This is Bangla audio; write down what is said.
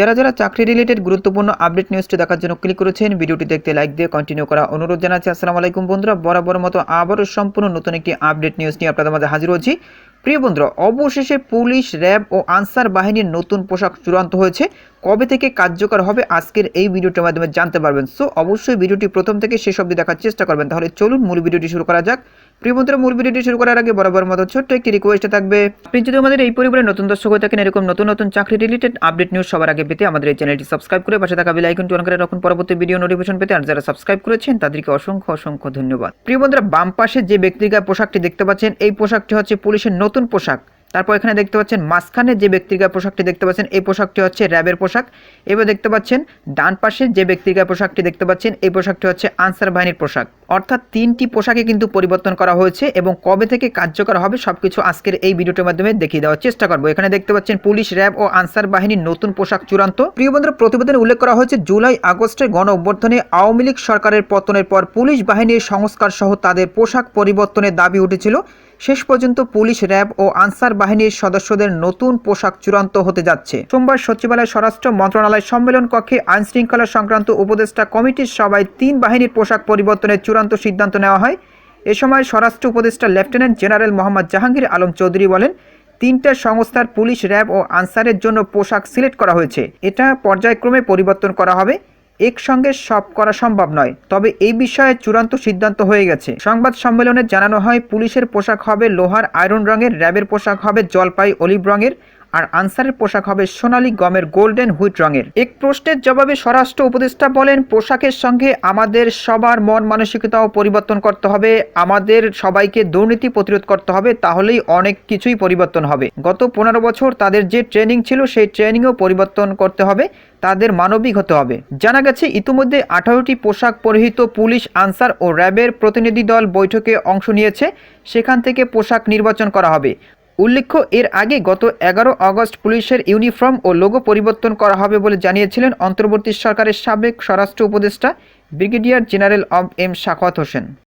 যারা যারা চাকরি রিলেটেড গুরুত্বপূর্ণ আপডেট নিউজটি দেখার জন্য ক্লিক করেছেন, ভিডিওটি দেখতে লাইক দিয়ে কন্টিনিউ করা অনুরোধ জানাচ্ছি। আসসালামু আলাইকুম বন্ধুরা, বরাবর মতো আবারও সম্পূর্ণ নতুন একটি আপডেট নিউজ নিয়ে আপনাদের মাঝে হাজির হচ্ছি। প্রিয় বন্ধুরা, অবশেষে পুলিশ, র্যাব ও আনসার বাহিনীর নতুন পোশাক চূড়ান্ত হয়েছে। কবে থেকে কার্যকর হবে আজকের এই ভিডিওটির মাধ্যমে জানতে পারবেন। সো অবশ্যই ভিডিওটি প্রথম থেকে শেষ অবধি দেখার চেষ্টা করবেন। তাহলে চলুন মূল ভিডিওটি শুরু করা যাক। প্রিয় বন্ধুরা মূল ভিডিওটি শুরু করার আগে বরাবর মতো ছোট্ট একটি রিকোয়েস্ট থাকবে। আপনি যদি আমাদের এই পরিবারের নতুন দর্শক হয়ে থাকেন, এরকম নতুন নতুন চাকরি রিলেটেড আপডেট নিউজ সবার আগে পেতে আমাদের এই চ্যানেলটি সাবস্ক্রাইব করে পাশে থাকা আইকনটি অন করে রাখুন। পরবর্তী ভিডিও নোটিফিকেশন পেতে আর যারা সাবস্ক্রাইব করেছেন, তাদেরকে অসংখ্য অসংখ্য ধন্যবাদ। প্রিয় বন্ধুরা বাম পাশে যে ব্যক্তিগত পোশাকটি দেখতে পাচ্ছেন, এই পোশাকটি হচ্ছে পুলিশের নতুন পোশাক। তারপর এখানে দেখতে পাচ্ছেন মাঝখানে যে ব্যক্তিগত পোশাকটি দেখতে পাচ্ছেন, এই পোশাকটি হচ্ছে র্যাবের পোশাক। এবার দেখতে পাচ্ছেন ডান পাশে যে ব্যক্তিগত পোশাকটি দেখতে পাচ্ছেন, এই পোশাকটি হচ্ছে আনসার বাহিনীর পোশাক। অর্থাৎ তিনটি পোশাকে কিন্তু পরিবর্তন করা হয়েছে এবং কবে থেকে কার্যকর হবে সবকিছু আজকের এই ভিডিওটির মাধ্যমে দেখিয়ে দেওয়ার চেষ্টা করব। এখানে দেখতে পাচ্ছেন পুলিশ, র্যাব ও আনসার বাহিনীর নতুন পোশাক চূড়ান্ত। প্রিয় বন্ধুরা, প্রতিবেদনে উল্লেখ করা হয়েছে, জুলাই আগস্টে গণ অভ্যর্থনে আওয়ামী লীগ সরকারের পতনের পর পুলিশ বাহিনীর সংস্কার সহ তাদের পোশাক পরিবর্তনের দাবি উঠেছিল। শেষ পর্যন্ত পুলিশ র্যাব ও আনসার বাহিনীর সদস্যদের নতুন পোশাক চূড়ান্ত হতে যাচ্ছে। সোমবার সচিবালয় স্বরাষ্ট্র মন্ত্রণালয় সম্মেলন কক্ষে আইন শৃঙ্খলা সংক্রান্ত উপদেষ্টা কমিটির সভায় তিন বাহিনীর পোশাক পরিবর্তনের চূড়ান্ত সিদ্ধান্ত নেওয়া হয়। এ সময় স্বরাষ্ট্র উপদেষ্টা লেফটেন্যান্ট জেনারেল মোহাম্মদ জাহাঙ্গীর আলম চৌধুরী বলেন, তিনটা সংস্থার পুলিশ র্যাব ও আনসারের জন্য পোশাক সিলেক্ট করা হয়েছে। এটা পর্যায়ক্রমে পরিবর্তন করা হবে। একসঙ্গে সব করা সম্ভব নয়। তবে এই বিষয়ে চূড়ান্ত সিদ্ধান্ত হয়ে গেছে। সংবাদ সম্মেলনে জানানো হয়, পুলিশের পোশাক হবে লোহার, আয়রন রঙের, র্যাবের পোশাক হবে জলপাই, অলিভ রঙের। আর আনসারের পোশাক হবে সোনালী গমের গোল্ডেন হুইট রঙের। এক প্রশ্নের জবাবে স্বরাষ্ট্র উপদেষ্টা বলেন, পোশাকের সঙ্গে আমাদের সবার মন মানসিকতাও পরিবর্তন করতে হবে, আমাদের সবাইকে দুর্নীতি প্রতিরোধ করতে হবে, তাহলেই অনেক কিছুই পরিবর্তন হবে। গত পনেরো বছর তাদের যে ট্রেনিং ছিল, সেই ট্রেনিংও পরিবর্তন করতে হবে, তাদের মানবিক হতে হবে। জানা গেছে, ইতিমধ্যে আঠারোটি পোশাক পরিহিত পুলিশ, আনসার ও র্যাবের প্রতিনিধি দল বৈঠকে অংশ নিয়েছে, সেখান থেকে পোশাক নির্বাচন করা হবে। উল্লেখ্য, এর আগে গত এগারো আগস্ট পুলিশের ইউনিফর্ম ও লোগো পরিবর্তন করা হবে বলে জানিয়েছিলেন অন্তর্বর্তী সরকারের সাবেক স্বরাষ্ট্র উপদেষ্টা ব্রিগেডিয়ার জেনারেল অব এম শাখাওয়াত হোসেন।